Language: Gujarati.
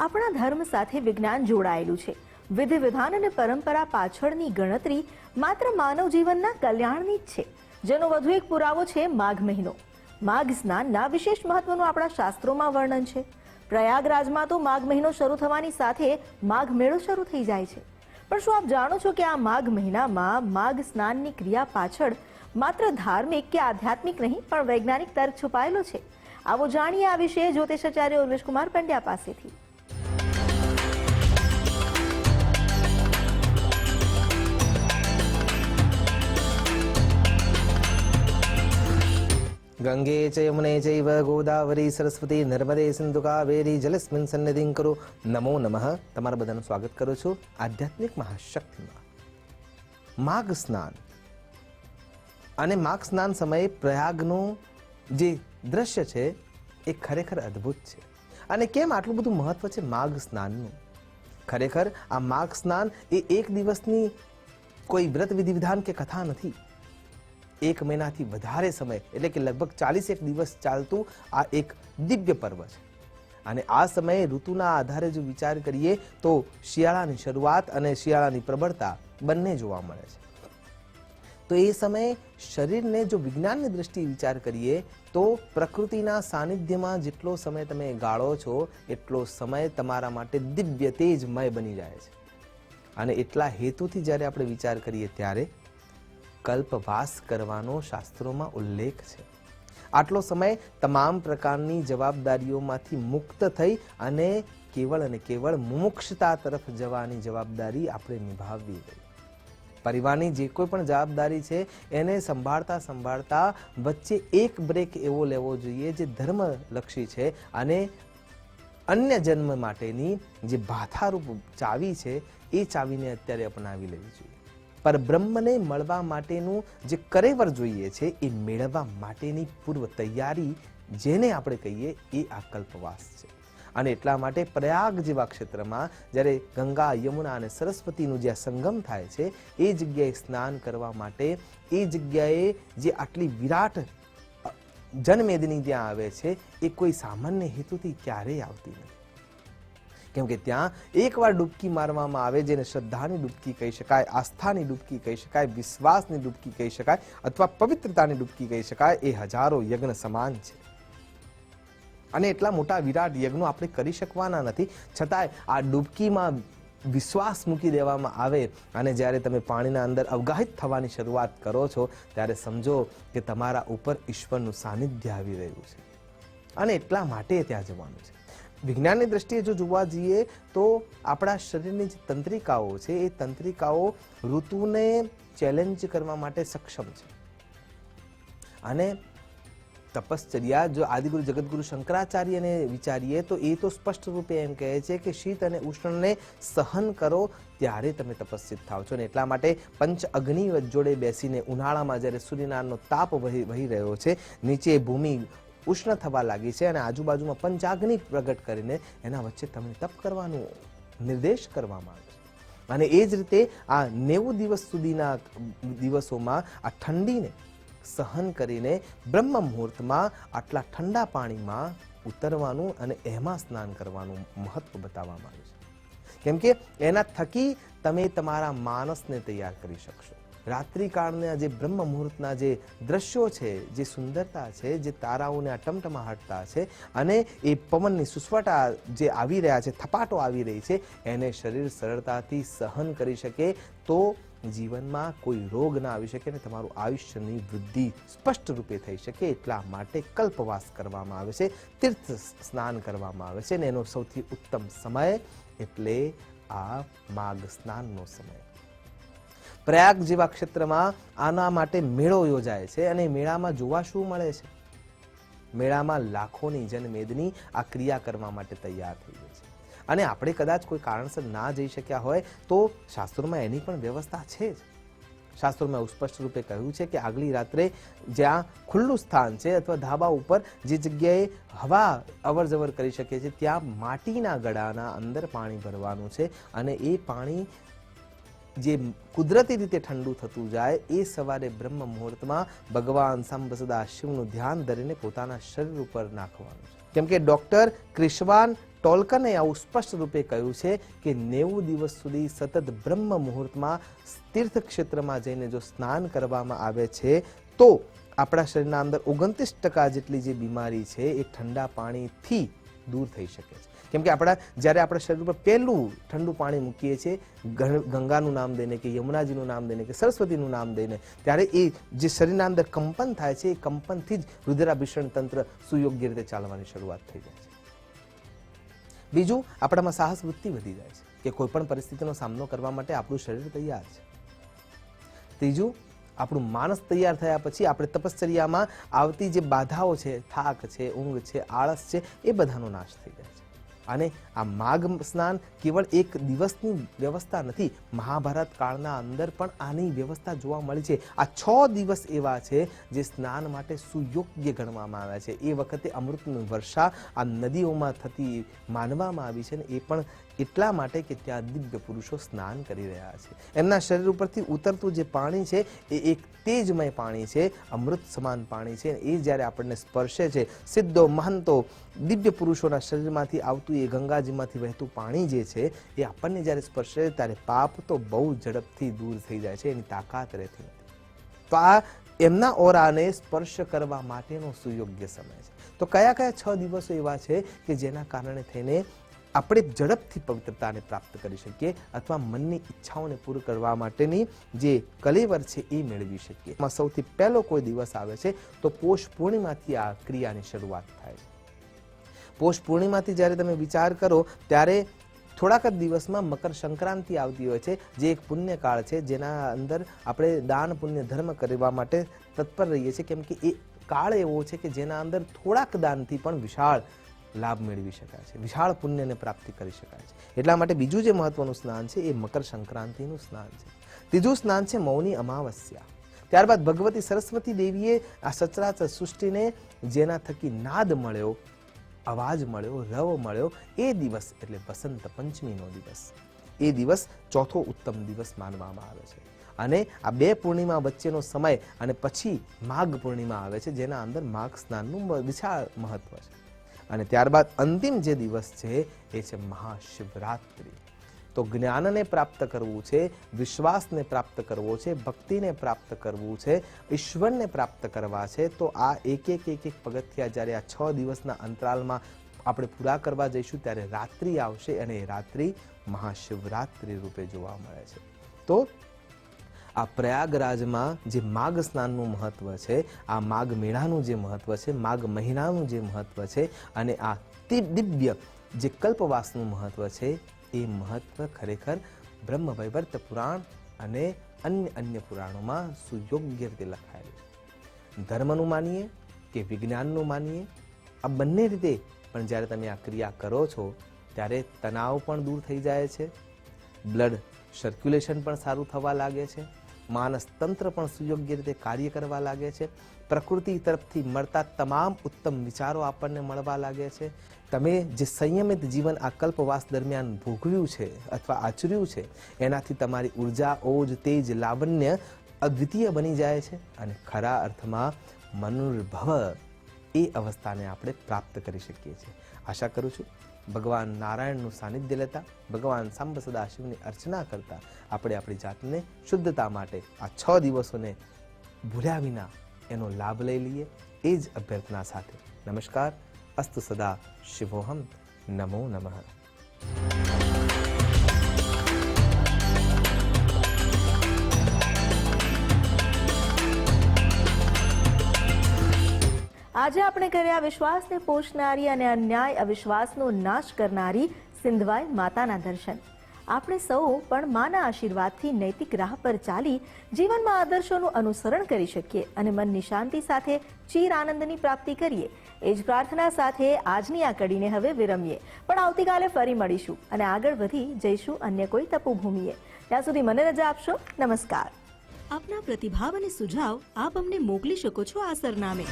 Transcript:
આપણા ધર્મ સાથે વિજ્ઞાન જોડાયેલું છે. વિધિ વિધાન અને પરંપરા પાછળની ગણતરી માત્ર માનવ જીવનના કલ્યાણની જ છે. જેનો વધુ એક પુરાવો છે માઘ મહિનો. માઘ સ્નાનના વિશેષ મહત્વનું આપણા શાસ્ત્રોમાં વર્ણન છે. પ્રયાગરાજમાં તો માઘ મહિનો શરૂ થવાની સાથે માઘ મેળો શરૂ થઈ જાય છે. પણ શું આપ જાણો છો કે આ માઘ મહિનામાં માઘ સ્નાનની ક્રિયા પાછળ માત્ર ધાર્મિક કે આધ્યાત્મિક નહીં, પણ વૈજ્ઞાનિક તર્ક છુપાયેલો છે? આવો જાણીએ આ વિશે જ્યોતિષાચાર્ય ઉર્વેશ કુમાર પંડ્યા પાસેથી. ગંગે ચ યમુને ચૈવ ગોદાવરી સરસ્વતી નર્મદે સિંધુ કાવેરી જલસ્મિન સન્નિધિં કરો નમો નમઃ તમારા બધાનું સ્વાગત કરું છું આધ્યાત્મિક મહાશક્તિમાં માઘ સ્નાન અને માઘ સ્નાન સમયે પ્રયાગનું જે દ્રશ્ય છે એ ખરેખર અદ્ભુત છે અને કેમ આટલું બધું મહત્વ છે માઘ સ્નાનનું ખરેખર આ માઘ સ્નાન એ એક દિવસની કોઈ વ્રત વિધિ વિધાન કે કથા નથી એક મહિનાથી વધારે સમય, એટલે કે લગભગ ચાલીસ એક દિવસ ચાલતું આ એક દિવ્ય પર્વ છે. અને આ સમયે ઋતુના આધારે જો વિચાર કરીએ તો શિયાળાની શરૂઆત અને શિયાળાની પ્રબળતા બંને જોવા મળે છે. તો એ સમયે શરીરને જો વિજ્ઞાનની દ્રષ્ટિએ વિચાર કરીએ તો પ્રકૃતિના સાનિધ્યમાં જેટલો સમય તમે ગાળો છો, એટલો સમય તમારા માટે દિવ્ય તેજમય બની જાય છે. અને એટલા હેતુથી જ્યારે આપણે વિચાર કરીએ ત્યારે કલ્પવાસ કરવાનો શાસ્ત્રોમાં ઉલ્લેખ છે. આટલો સમય તમામ પ્રકારની જવાબદારીઓમાંથી મુક્ત થઈ અને કેવળ અને કેવળ મુમુક્ષતા તરફ જવાની જવાબદારી આપણે નિભાવવી જોઈએ પરિવારની જે કોઈ પણ જવાબદારી છે, એને સંભાળતા સંભાળતા વચ્ચે એક બ્રેક એવો લેવો જોઈએ જે ધર્મલક્ષી છે અને અન્ય જન્મ માટેની જે ભાથારૂપ ચાવી છે, એ ચાવીને અત્યારે અપનાવી લેવી જોઈએ. પર બ્રહ્મને મળવા માટેનું જે કરેવર જોઈએ છે, એ મેળવવા માટેની પૂર્વ તૈયારી જેને આપણે કહીએ એ આ કલ્પવાસ છે. અને એટલા માટે પ્રયાગ જેવા ક્ષેત્રમાં જ્યારે ગંગા, યમુના અને સરસ્વતીનું જ્યાં સંગમ થાય છે, એ જગ્યાએ સ્નાન કરવા માટે એ જગ્યાએ જે આટલી વિરાટ જનમેદની જ્યાં આવે છે, એ કોઈ સામાન્ય હેતુથી ક્યારેય આવતી નથી. કેમ કે ત્યાં એકવાર ડૂબકી મારવામાં આવે જેને શ્રદ્ધાની ડૂબકી કહી શકાય, આસ્થાની ડૂબકી કહી શકાય, વિશ્વાસની ડૂબકી કહી શકાય અથવા પવિત્રતાની ડૂબકી કહી શકાય, એ હજારો યજ્ઞ સમાન છે. અને એટલા મોટા વિરાટ યજ્ઞો આપણે કરી શકવાના નથી. છતાંય આ ડૂબકીમાં વિશ્વાસ મૂકી દેવામાં આવે અને જ્યારે તમે પાણીના અંદર અવગાહિત થવાની શરૂઆત કરો છો, ત્યારે સમજો કે તમારા ઉપર ઈશ્વરનું સાનિધ્ય આવી રહ્યું છે. અને એટલા માટે ત્યાં જવાનું છે. વિજ્ઞાનની દ્રષ્ટિએ જો જોવા જઈએ તો આપણા શરીરની જે તંત્રિકાઓ છે, એ તંત્રિકાઓ ઋતુને ચેલેન્જ કરવા માટે સક્ષમ છે. અને તપશ્ચર્યા જો આદિગુરુ જગતગુરુ શંકરાચાર્યને વિચારીએ તો એ તો સ્પષ્ટ રૂપે એમ કહે છે કે શીત અને ઉષ્ણને સહન કરો ત્યારે તમે તપસ્વિત થાવ છો. અને એટલા માટે પંચ અગ્નિ જોડે બેસીને ઉનાળામાં જ્યારે સૂર્યનારાયણનો તાપ વહી રહ્યો છે, નીચે ભૂમિ ઉષ્ણ થવા લાગી છે અને આજુબાજુમાં પંચાગ્નિ પ્રગટ કરીને એના વચ્ચે તમને તપ કરવાનું નિર્દેશ કરવામાં આવે છે. અને એ જ રીતે આ નેવું દિવસ સુધીના દિવસોમાં આ ઠંડીને સહન કરીને બ્રહ્મ મુહૂર્તમાં આટલા ઠંડા પાણીમાં ઉતરવાનું અને એમાં સ્નાન કરવાનું મહત્વ બતાવવામાં આવ્યું છે. કેમ કે એના થકી તમે તમારા માનસને તૈયાર કરી શકશો. રાત્રિકાળના જે બ્રહ્મ મુહૂર્તના જે દ્રશ્યો છે, જે સુંદરતા છે, જે તારાઓને આ ટમટમાહટતા છે અને એ પવનની સુસવાટા જે આવી રહ્યા છે, થપાટો આવી રહી છે, એને શરીર સરળતાથી સહન કરી શકે તો જીવનમાં કોઈ રોગ ના આવી શકે અને તમારું આયુષ્યની વૃદ્ધિ સ્પષ્ટ રૂપે થઈ શકે એટલા માટે કલ્પવાસ કરવામાં આવે છે, તીર્થ સ્નાન કરવામાં આવે છે અને એનો સૌથી ઉત્તમ સમય એટલે આ માઘ સ્નાનનો સમય. પ્રયાગ જેવા ક્ષેત્રમાં આના માટે મેળો યોજાય છે અને મેળામાં જોવા શું મળે છે. મેળામાં લાખોની જનમેદની આ ક્રિયા કરવા માટે તૈયાર થઈ ગઈ છે. અને આપણે કદાચ કોઈ કારણસર ના જઈ શક્યા હોય તો શાસ્ત્રોમાં એની પણ વ્યવસ્થા છે જ. શાસ્ત્રોમાં સ્પષ્ટ રૂપે કહ્યું છે કે આગલી રાત્રે જ્યાં ખુલ્લું સ્થાન છે અથવા ધાબા ઉપર જે જગ્યાએ હવા અવર જવર કરી શકે છે, ત્યાં માટીના ગળાના અંદર પાણી ભરવાનું છે અને એ પાણી જે કુદરતી રીતે ઠંડુ થતું જાય એ સવારે બ્રહ્મ મુહૂર્તમાં ભગવાન સાંબસદા શિવનું ધ્યાન ધરીને પોતાના શરીર ઉપર નાખવાનું છે. કેમ કે ડોક્ટર ક્રિશવાન ટોલકને આવું સ્પષ્ટ રૂપે કહ્યું છે કે નેવું દિવસ સુધી સતત બ્રહ્મ મુહૂર્તમાં તીર્થ ક્ષેત્રમાં જઈને જો સ્નાન કરવામાં આવે છે, તો આપણા શરીરના અંદર ઓગણત્રીસ ટકા જેટલી જે બીમારી છે એ ઠંડા પાણીથી દૂર થઈ શકે છે. કેમ કે આપણા જ્યારે આપણા શરીર ઉપર પહેલું ઠંડુ પાણી મૂકીએ છીએ ગંગાનું નામ દઈને કે યમુનાજીનું નામ દઈને કે સરસ્વતીનું નામ દઈને, ત્યારે એ જે શરીરના અંદર કંપન થાય છે, એ કંપનથી જ રુદ્રાભિષણ તંત્ર સુયોગ્ય રીતે ચાલવાની શરૂઆત થઈ જાય છે. બીજું, આપણામાં સાહસ વૃત્તિ વધી જાય છે કે કોઈપણ પરિસ્થિતિનો સામનો કરવા માટે આપણું શરીર તૈયાર છે. ત્રીજું આપણું માનસ તૈયાર થયા પછી આપણે તપશ્ચર્યામાં આવતી જે બાધાઓ છે, થાક છે, ઊંઘ છે, આળસ છે, એ બધાનો નાશ થઈ જાય છે. અને આ માઘ સ્નાન કેવળ એક દિવસની વ્યવસ્થા નથી, મહાભારત કાળના અંદર પણ આની વ્યવસ્થા જોવા મળી છે. આ છ દિવસ એવા છે જે સ્નાન માટે સુયોગ્ય ગણવામાં આવ્યા છે. એ વખતે અમૃતની વર્ષા આ નદીઓમાં થતી માનવામાં આવી છે ને એ પણ એટલા માટે કે ત્યાં દિવ્ય પુરુષો સ્નાન કરી રહ્યા છે. એમના શરીર ઉપરથી ઉતરતું જે પાણી છે, એ એક તેજમય પાણી છે, અમૃત સમાન પાણી છે. એ જ્યારે આપણને સ્પર્શે છે, સિદ્ધો, મહંતો, દિવ્ય પુરુષોના શરીરમાંથી આવતું એ ગંગાજીમાંથી વહેતું પાણી જે છે, એ આપણને જ્યારે સ્પર્શે ત્યારે પાપ તો બહુ ઝડપથી દૂર થઈ જાય છે, એની તાકાત રહેતી નથી. તો આ એમના ઓરાને સ્પર્શ કરવા માટેનો સુયોગ્ય સમય છે. તો કયા કયા છ દિવસો એવા છે કે જેના કારણે થઈને આપણે ઝડપથી પવિત્રતાને પ્રાપ્ત કરી શકીએ અથવા મનની ઈચ્છાઓને પૂરી કરવા માટેની જે કલેવર છે એ મેળવી શકીએ. એમાં સૌથી પહેલો કોઈ દિવસ આવે છે તો પોષ પૂર્ણિમાથી આ ક્રિયાની શરૂઆત થાય. છે પોષ પૂર્ણિમાથી જ્યારે તમે વિચાર કરો ત્યારે થોડાક જ દિવસમાં મકર સંક્રાંતિ આવતી હોય છે, જે એક પુણ્યકાળ છે, જેના અંદર આપણે દાન, પુણ્ય, ધર્મ કરવા માટે તત્પર રહીએ છીએ. કેમ કે એ કાળ એવો છે કે જેના અંદર થોડાક દાનથી પણ વિશાળ લાભ મેળવી શકાય છે, વિશાળ પુણ્યને પ્રાપ્તિ કરી શકાય છે. એટલા માટે બીજું જે મહત્વનું સ્નાન છે એ મકર સંક્રાંતિનું સ્નાન છે. ત્રીજું સ્નાન છે મૌની અમાવસ્યા. ત્યારબાદ ભગવતી સરસ્વતી દેવીએ આ સચરાચર સૃષ્ટિને જેના થકી નાદ મળ્યો, અવાજ મળ્યો, રવ મળ્યો, એ દિવસ એટલે વસંત પંચમીનો દિવસ. એ દિવસ ચોથો ઉત્તમ દિવસ માનવામાં આવે છે. અને આ બે પૂર્ણિમા વચ્ચેનો સમય અને પછી માઘ પૂર્ણિમા આવે છે, જેના અંદર માઘ સ્નાનનું વિશાળ મહત્વ છે. અને ત્યારબાદ અંતિમ જે દિવસ છે, એ છે મહાશિવરાત્રિ. તો જ્ઞાનને પ્રાપ્ત કરવું છે, વિશ્વાસને પ્રાપ્ત કરવો છે, ભક્તિને પ્રાપ્ત કરવું છે, ઈશ્વરને પ્રાપ્ત કરવા છે, તો આ એક એક એક એક પગથિયા જ્યારે આ છ દિવસના અંતરાલમાં આપણે પૂરા કરવા જઈશું, ત્યારે રાત્રિ આવશે અને એ રાત્રિ મહાશિવરાત્રિ રૂપે જોવા મળે છે. તો આ પ્રયાગરાજમાં જે માઘ સ્નાનનું મહત્વ છે, આ માઘ મેળાનું જે મહત્વ છે, માઘ મહિનાનું જે મહત્વ છે અને આ દિવ્ય જે કલ્પવાસનું મહત્વ છે, એ મહત્વ ખરેખર બ્રહ્મવૈવર્ત પુરાણ અને અન્ય અન્ય પુરાણોમાં સુયોગ્ય રીતે લખાયેલું છે. ધર્મનું માનીએ કે વિજ્ઞાનનું માનીએ? આ બંને રીતે પણ જ્યારે તમે આ ક્રિયા કરો છો, ત્યારે તણાવ પણ દૂર થઈ જાય છે. બ્લડ સર્ક્યુલેશન પણ સારું થવા લાગે છે. માનસ તંત્ર પણ સુયોગ્ય રીતે કાર્ય કરવા લાગે છે. પ્રકૃતિ તરફથી મળતા તમામ ઉત્તમ વિચારો આપણને મળવા લાગે છે. તમે જે સંયમિત જીવન આ કલ્પવાસ દરમિયાન ભોગવ્યું છે અથવા આચર્યું છે, એનાથી તમારી ઊર્જા, ઓજ, તેજ, લાવણ્ય અદ્વિતીય બની જાય છે અને ખરા અર્થમાં મનુર્ભવ એ અવસ્થાને આપણે પ્રાપ્ત કરી શકીએ છીએ. આશા કરું છું ભગવાન નારાયણનું સાનિધ્ય લેતા, ભગવાન સાંબ સદાશિવની અર્ચના કરતા, આપણે આપણી જાતને શુદ્ધતા માટે આ છ દિવસોને ભૂલ્યા વિના એનો લાભ લઈ લઈએ એ જ અભ્યર્થના સાથે. નમસ્કાર, અસ્તુ સદા શિવોહમ, નમો નમઃ. આજે આપણે કર્યા વિશ્વાસને પોષનારી અને અન્યાય અવિશ્વાસનો નાશ કરનારી સિંધવાઈ માતાના દર્શન. આપણે સૌ પણ માના આશીર્વાદથી નૈતિક રાહ પર ચાલી જીવનમાં આદર્શોનું અનુસરણ કરી શકીએ અને મનની શાંતિ સાથે ચીર આનંદની પ્રાપ્તિ કરીએ. એ જ પ્રાર્થના સાથે આજની આ કડીને હવે વિરમીએ. પણ આવતીકાલે ફરી મળીશું અને આગળ વધી જઈશું અન્ય કોઈ તપુભૂમિએ. ત્યાં સુધી મને રજા આપશો. નમસ્કાર. આપના પ્રતિભાવ અને સુઝાવ આપ અમને મોકલી શકો છો આ સરનામે.